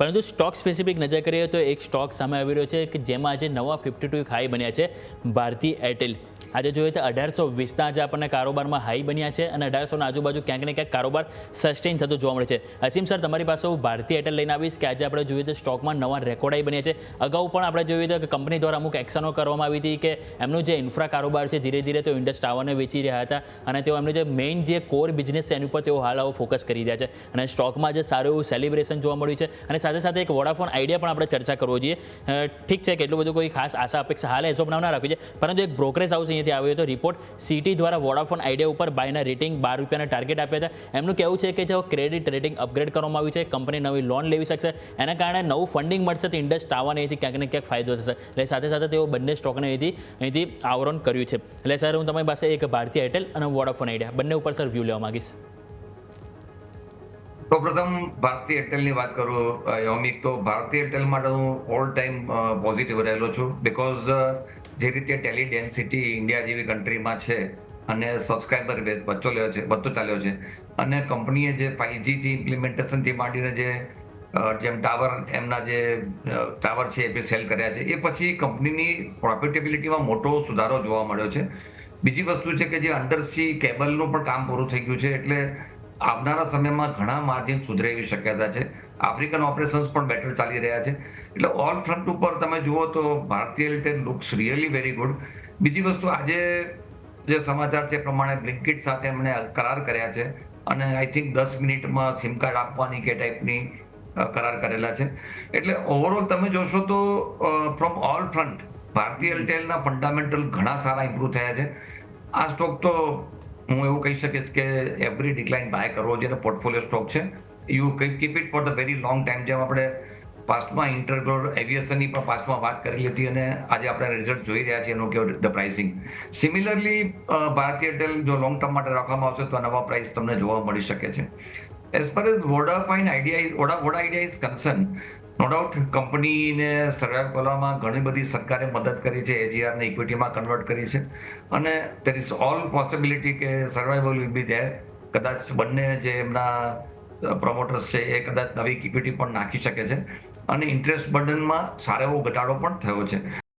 પરંતુ stock specific નજર કરીએ તો એક સ્ટોક સામે આવી રહ્યો છે કે જેમાં આજે નવા ફિફ્ટી ટુ હાઈ બન્યા છે ભારતી એરટેલ આજે જોઈએ તો અઢારસો વીસના આજે આપણને કારોબારમાં હાઈ બન્યા છે અને અઢારસોના આજુબાજુ ક્યાંક ને ક્યાંક કારોબાર સસ્ટેન થતો જોવા મળે છે. અસીમ સર તમારી પાસે હું ભારતી એરટેલ લઈને આવીશ કે આજે આપણે જોઈએ તો સ્ટોકમાં નવા રેકોર્ડ હાઈ બન્યા છે. અગાઉ પણ આપણે જોઈએ તો કે કંપની દ્વારા અમુક એક્શનો કરવામાં આવી હતી કે એમનું જે ઇન્ફ્રા કારોબાર છે ધીરે ધીરે તેઓ ઇન્ડસ ટાવરને વેચી રહ્યા હતા અને તેઓ એમનું જે મેઇન જે કોર બિઝનેસ છે એની ઉપર તેઓ હાલ આવો ફોકસ કરી રહ્યા છે. અને સ્ટોકમાં જે સારું એવું સેલિબ્રેશન જોવા મળ્યું છે અને સાથે સાથે એક વોડાફોન આઈડિયા પણ આપણે ચર્ચા કરવો જોઈએ. ઠીક છે કે એટલું બધું કોઈ ખાસ આશા, અપેક્ષા હાલ એસો બનાવ ના રાખવી છે. પરંતુ એક બ્રોકરેજ હાઉસ અહીંયાથી આવ્યો હતો. રિપોર્ટ સિટી દ્વારા વોડાફોન આઈડિયા ઉપર બાયના રેટિંગ બાર રૂપિયાના ટાર્ગેટ આપ્યા હતા. એમનું કહેવું છે કે જો ક્રેડિટ રેટિંગ અપગ્રેડ કરવામાં આવ્યું છે કંપની નવી લોન લેવી શકશે. એના કારણે નવું ફંડિંગ મળશે તો ઇન્ડસ ટાવાને અહીંથી ક્યાંક ને ક્યાંક ફાયદો થશે. એટલે સાથે સાથે તેઓ બંને સ્ટોકને અહીંથી અહીંથી આવરણ કર્યું છે. એટલે સર, હું તમારી પાસે એક ભારતીય એરટેલ અને વોડાફોન આઈડિયા બંને ઉપર સર વ્યૂ લેવા માંગીશ. સૌપ્રથમ ભારતીય એરટેલની વાત કરું યોમિક, તો ભારતીય એરટેલ માટે હું ઓલ ટાઈમ પોઝિટિવ રહેલો છું. બિકોઝ જે રીતે ટેલી ડેન્સિટી ઇન્ડિયા જેવી કન્ટ્રીમાં છે અને સબસ્ક્રાઈબર બેઝ વધતો લ્યો છે વધતો ચાલ્યો છે. અને કંપનીએ જે ફાઈવજીથી ઇમ્પ્લિમેન્ટેશનથી માંડીને જે જેમ ટાવર એમના જે ટાવર છે એ બી સેલ કર્યા છે, એ પછી કંપનીની પ્રોફિટેબિલિટીમાં મોટો સુધારો જોવા મળ્યો છે. બીજી વસ્તુ છે કે જે અંડરસી કેબલનું પણ કામ પૂરું થઈ ગયું છે, એટલે આવનારા સમયમાં ઘણા માર્જિન સુધરે એવી શક્યતા છે. આફ્રિકન ઓપરેશન્સ પણ બેટર ચાલી રહ્યા છે. એટલે ઓલ ફ્રન્ટ ઉપર તમે જુઓ તો ભારતીય રીતે લુક્સ રિયલી વેરી ગુડ. બીજી વસ્તુ આજે જે સમાચાર છે પ્રમાણે બ્લિંકિટ સાથે એમણે કરાર કર્યા છે અને આઈ થિંક દસ મિનિટમાં સિમ કાર્ડ આપવાની કે ટાઈપની કરાર કરેલા છે. એટલે ઓવરઓલ તમે જોશો તો ફ્રોમ ઓલ ફ્રન્ટ ભારતીય એરટેલના ફંડામેન્ટલ ઘણા સારા ઇમ્પ્રૂવ થયા છે. આ સ્ટોક તો હું એવું કહી શકીશ કે એવરી ડિક્લાઇન બાય કરવો જોઈએ પોર્ટફોલિયો સ્ટોક છે. You keep it for the very long time જેમ આપણે પાસ્ટમાં ઇન્ટરગ્લોર એવિએશનની પણ પાસ્ટમાં વાત કરી હતી અને આજે આપણે રિઝલ્ટ જોઈ રહ્યા છીએ એનું કે the pricing similarly Bharti Airtel જો લોંગ ટર્મ માટે રાખવામાં આવશે તો નવા પ્રાઇસ તમને જોવા મળી શકે છે. As far as Vodafone Idea is Voda Voda idea is concerned, no doubt કંપનીને સર્વાઈવ કરવામાં ઘણી બધી સરકારે મદદ કરી છે એજીઆરને ઇક્વિટીમાં કન્વર્ટ કરી છે. અને દેર ઇઝ ઓલ પોસિબિલિટી કે સર્વાઈવલ વિલ બી ધેર કદાચ બંને જે એમના પ્રમોટર્સ છે એ કદાચ નવી ઇક્વિટી પણ નાખી શકે છે. અને ઇન્ટરેસ્ટ બર્ડનમાં સારો એવો ઘટાડો પણ થયો છે.